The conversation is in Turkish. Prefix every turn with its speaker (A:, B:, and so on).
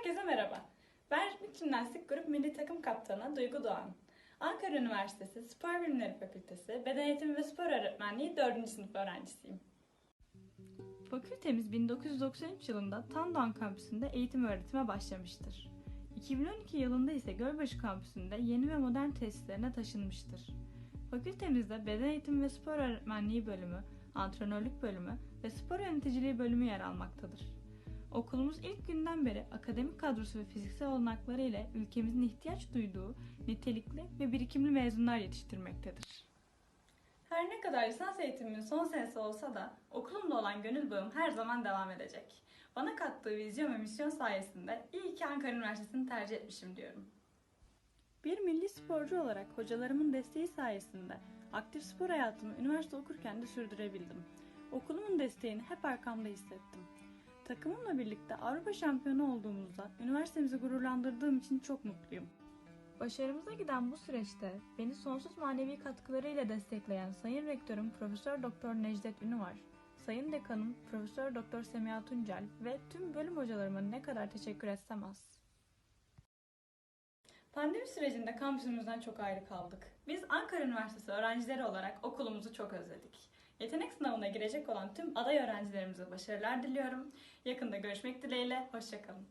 A: Herkese merhaba. Ben Ritmik Grup Milli Takım Kaptanı Duygu Doğan. Ankara Üniversitesi Spor Bilimleri Fakültesi Beden Eğitimi ve Spor Öğretmenliği 4. sınıf öğrencisiyim. Fakültemiz 1993 yılında Tandoğan kampüsünde eğitim öğretime başlamıştır. 2012 yılında ise Gölbaşı kampüsünde yeni ve modern tesislerine taşınmıştır. Fakültemizde Beden Eğitimi ve Spor Öğretmenliği bölümü, Antrenörlük bölümü ve Spor Yöneticiliği bölümü yer almaktadır. Okulumuz ilk günden beri akademik kadrosu ve fiziksel olanakları ile ülkemizin ihtiyaç duyduğu nitelikli ve birikimli mezunlar yetiştirmektedir. Her ne kadar lisans eğitimimin son senesi olsa da okulumla olan gönül bağım her zaman devam edecek. Bana kattığı vizyon ve misyon sayesinde iyi ki Ankara Üniversitesi'ni tercih etmişim diyorum. Bir milli sporcu olarak hocalarımın desteği sayesinde aktif spor hayatımı üniversite okurken de sürdürebildim. Okulumun desteğini hep arkamda hissettim. Takımımla birlikte Avrupa şampiyonu olduğumuzda üniversitemizi gururlandırdığım için çok mutluyum. Başarımıza giden bu süreçte beni sonsuz manevi katkılarıyla destekleyen Sayın Rektörüm Profesör Doktor Necdet Ünüvar, Sayın Dekanım Profesör Doktor Semiha Tuncel ve tüm bölüm hocalarıma ne kadar teşekkür etsem az. Pandemi sürecinde kampüsümüzden çok ayrı kaldık. Biz Ankara Üniversitesi öğrencileri olarak okulumuzu çok özledik. Yetenek sınavına girecek olan tüm aday öğrencilerimize başarılar diliyorum. Yakında görüşmek dileğiyle, hoşçakalın.